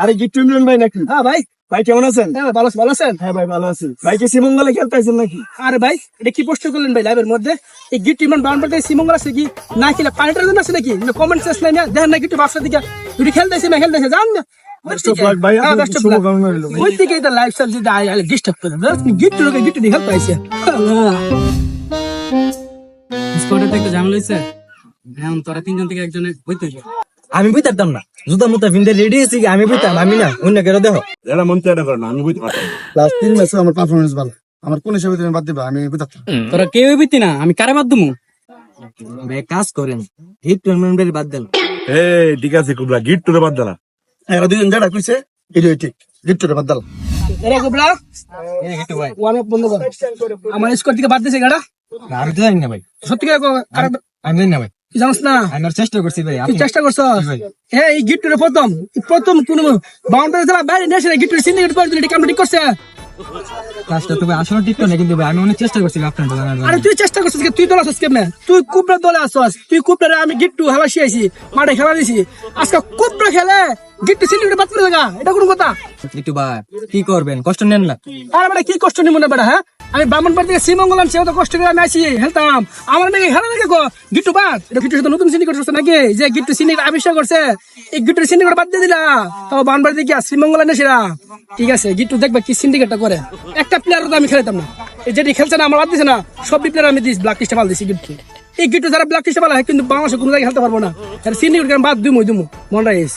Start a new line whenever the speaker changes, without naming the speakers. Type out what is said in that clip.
আরে গিট্টু ইমরান ভাই নাকি?
হ্যাঁ ভাই।
ভাই কেমন আছেন?
হ্যাঁ ভালো আছেন, ভালো আছেন?
হ্যাঁ ভাই ভালো আছি। ভাই কি শ্রীমঙ্গলে খেলতে আছেন নাকি?
আরে ভাই এটা কি পোস্ট করলেন ভাই লাইভের মধ্যে? এই গিফট ইমান বাউন্ড করতে সিমঙ্গল আছে কি? না খেলে পানিটার জন্য আছে নাকি? কমেন্ট শেষ নাই না দেখেন না গিফট বাসার দিকে। দুটি খেলতেছে না খেলতেছে জান না। হ্যাঁ। ওই দিকে এটা যদি ডিস্টার্ব করে লোকে দিয়ে খেলতে আইছে
স্কোয়াডে তো একটা ঝামেলা হয়েছে এখন তোরা তিনজন থেকে একজনে বইতে হইবে।
আমি বুঝতাম না। জুতা মুতা ফিনতে রেডি আছি কি? আমি বুঝতাম আমি না। অন্য কেউ দেখো।
এটা মন চাইটা করে না আমি বুঝতে পারতাম।
লাস্ট তিন ম্যাচে আমার পারফরমেন্স ভালো। আমার কোন হিসাবে তুমি বাদ দিবা আমি বুঝতে
তোরা কেউ বইতি না আমি কারে বাদ দিমু?
বে কাজ করেন। হিট টুর্নামেন্টের বাদ দেন।
এই ঠিক আছে কুবলা গিট তোরে বাদ দিলা।
এরা দুজন যেটা কইছে এটাই ঠিক। গিট্টু বাদ দাও
এরা গোবলা ওয়ান অফ বন্ধ কর। আমার স্কোর থেকে বাদ দিছে গাড়া।
তো জানি না ভাই।
সত্যি করে
আমি জানি না ভাই।
জানিস না?
আমি চেষ্টা করছি ভাই
চেষ্টা করছ? হ্যাঁ এই গিফটের প্রথম প্রথম কোন বাউন্ডারি খেলা বাইরে নিয়ে আসে গিফটের সিন্ডিকেট করে দিলি কামটা ঠিক করছে?
কাজটা তুমি আসলে ঠিক না কিন্তু আমি অনেক চেষ্টা করছি আপনার
আরে তুই চেষ্টা করছিস? তুই দল আসছিস কেমনে? তুই কুপড়া দলে আসছিস তুই কুপড়া আমি গিট্টু শিয়াইছি মাঠে খেলা দিছি। আজকে খেলে গিট্টু সিন্ডিকেট বাদ করে দেখা এটা কোনো কথা?
ভাই কি করবেন? কষ্ট নেন না।
আরে বেটা কি কষ্ট নি মনে বেটা হ্যাঁ? আমি ব্রাহ্মণবাড়ি থেকে শ্রীমঙ্গল আনছি, অত কষ্ট করে আমি আসি হেলতাম। আমার মেয়ে খেলা দেখে গো? গিট্টু বাদ। এটা গিট্টু সাথে নতুন সিন্ডিকেট করছে নাকি? যে গিট্টু সিন্ডিকেট আবিষ্কার করছে, এই গিট্টু সিন্ডিকেট বাদ দিয়ে দিলা। তো বানবাড়ি থেকে শ্রীমঙ্গল এনেছিলা ঠিক আছে, গিট্টু দেখবে কি সিন্ডিকেটটা করে। একটা প্লেয়ার তো আমি খেলাতাম না। এই যেটি খেলছে না, আমার বাদ দিছে না সব প্লেয়ার আমি দিস ব্ল্যাক টিস্টে পাল দিছি গিট্টু এই গিট্টু যারা ব্ল্যাক টিস্টে পালা কিন্তু বাংলাদেশে কোনো জায়গায় খেলতে পারব না। আর সিন্ডিকেট বাদ দুমু দুমু। মনে রাখিস